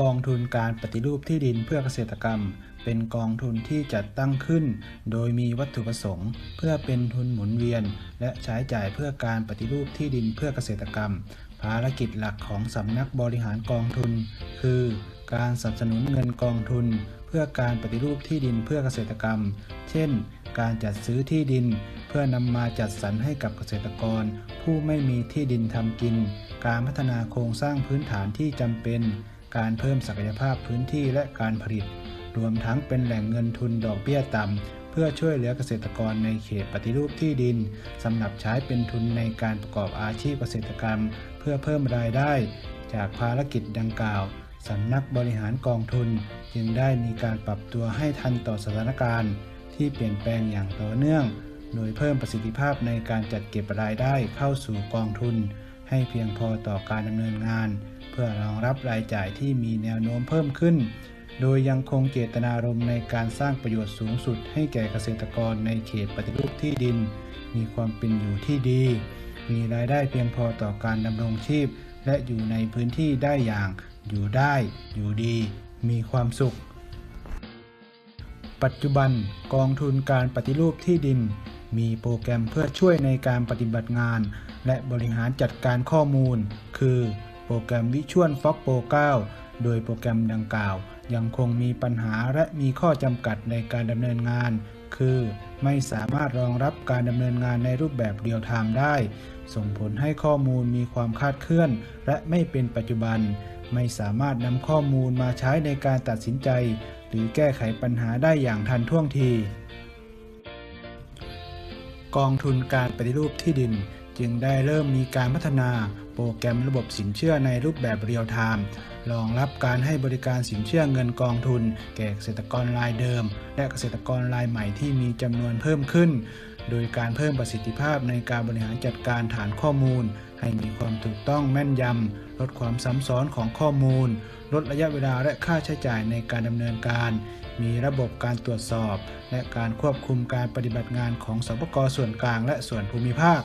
กองทุนการปฏิรูปที่ดินเพื่อเกษตรกรรม เป็นกองทุนที่จัดตั้งขึ้น โดยมีวัตถุประสงค์ เพื่อเป็นทุนหมุนเวียน และใช้จ่ายเพื่อการปฏิรูปที่ดินเพื่อเกษตรกรรม ภารกิจหลักของสำนักบริหารกองทุน คือการสนับสนุนเงินกองทุน เพื่อการปฏิรูปที่ดินเพื่อเกษตรกรรม เช่น การจัดซื้อที่ดิน เพื่อนำมาจัดสรรให้กับเกษตรกร ผู้ไม่มีที่ดินทำกิน การพัฒนาโครงสร้างพื้นฐานที่จำเป็น การเพิ่มศักยภาพพื้นที่และการผลิต รวมทั้งเป็นแหล่งเงินทุนดอกเบี้ยต่ำ เพื่อช่วยเหลือเกษตรกรในเขตปฏิรูปที่ดินสำหรับใช้เป็นทุนในการประกอบอาชีพเกษตรกรรม เพื่อเพิ่มรายได้ จากภารกิจดังกล่าวสำนักบริหารกองทุน จึงได้มีการปรับตัวให้ทันต่อสถานการณ์ ที่เปลี่ยนแปลงอย่างต่อเนื่อง โดยเพิ่มประสิทธิภาพในการจัดเก็บรายได้เข้าสู่กองทุน ให้เพียงพอต่อการดำเนินงาน พื่อรองรับรายจ่ายที่มีแนวโน้มเพิ่มขึ้น โดยยังคงเจตนารมณ์ในการสร้างประโยชน์สูงสุด ให้แก่เกษตรกรในเขตปฏิรูปที่ดิน มีความเป็นอยู่ที่ดี มีรายได้เพียงพอต่อการดำรงชีพ และอยู่ในพื้นที่ได้อย่าง อยู่ได้ อยู่ดี มีความสุข ปัจจุบันกองทุนการปฏิรูปที่ดินมีโปรแกรมเพื่อช่วยในการปฏิบัติงาน และบริหารจัดการข้อมูล คือ โปรแกรมวิชวลฟ็อกโป9โดยโปรแกรมดังกล่าว ยังคงมีปัญหาและมีข้อจำกัดในการดำเนินงาน คือไม่สามารถรองรับการดำเนินงานในรูปแบบเรียลไทม์ได้ ส่งผลให้ข้อมูลมีความคลาดเคลื่อน และไม่เป็นปัจจุบัน ไม่สามารถนำข้อมูลมาใช้ในการตัดสินใจ หรือแก้ไขปัญหาได้อย่างทันท่วงที กองทุนการปฏิรูปที่ดิน จึงได้เริ่มมีการพัฒนาโปรแกรมระบบสินเชื่อในรูปแบบเรียลไทม์รองรับการให้บริการสินเชื่อเงินกองทุน แก่เกษตรกรรายเดิม และเกษตรกรรายใหม่ที่มีจำนวนเพิ่มขึ้น โดยการเพิ่มประสิทธิภาพในการบริหารจัดการฐานข้อมูล ให้มีความถูกต้องแม่นยำลดความซ้ำซ้อนของข้อมูล ลดระยะเวลาและค่าใช้จ่ายในการดำเนินการ มีระบบการตรวจสอบ และการควบคุมการปฏิบัติงานของสปกส่วนกลางและส่วนภูมิภาค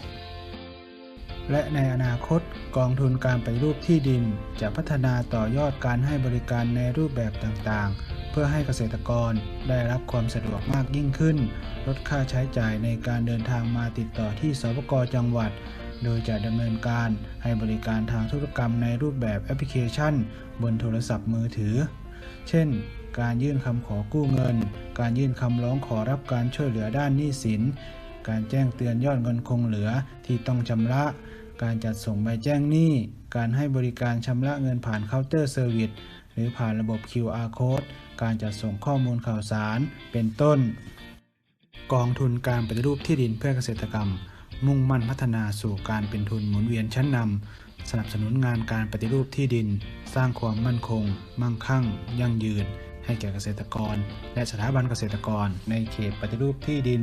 และในอนาคตกองทุนการไปรูปที่ดิน จะพัฒนาต่อยอดการให้บริการในรูปแบบต่างๆ เพื่อให้เกษตรกรได้รับความสะดวกมากยิ่งขึ้น ลดค่าใช้จ่ายในการเดินทางมาติดต่อที่สปกจังหวัด โดยจะดำเนินการให้บริการทางธุรกรรมในรูปแบบแอปพลิเคชัน บนโทรศัพท์มือถือ เช่น การยื่นคำขอกู้เงิน การยื่นคำร้องขอรับการช่วยเหลือด้านหนี้สิน การแจ้งเตือนยอดเงินคงเหลือที่ต้องชำระ การจัดส่งใบแจ้งหนี้ การให้บริการชำระเงินผ่านเคาน์เตอร์เซอร์วิสหรือผ่านระบบ QR code การจัดส่งข้อมูลข่าวสาร เป็นต้น กองทุนการปฏิรูปที่ดินเพื่อเกษตรกรรม มุ่งมั่นพัฒนาสู่การเป็นทุนหมุนเวียนชั้นนำสนับสนุนงานการปฏิรูปที่ดิน สร้างความมั่นคง มั่งคั่ง ยั่งยืน ให้แก่เกษตรกร และสถาบันเกษตรกร ในเขตปฏิรูปที่ดิน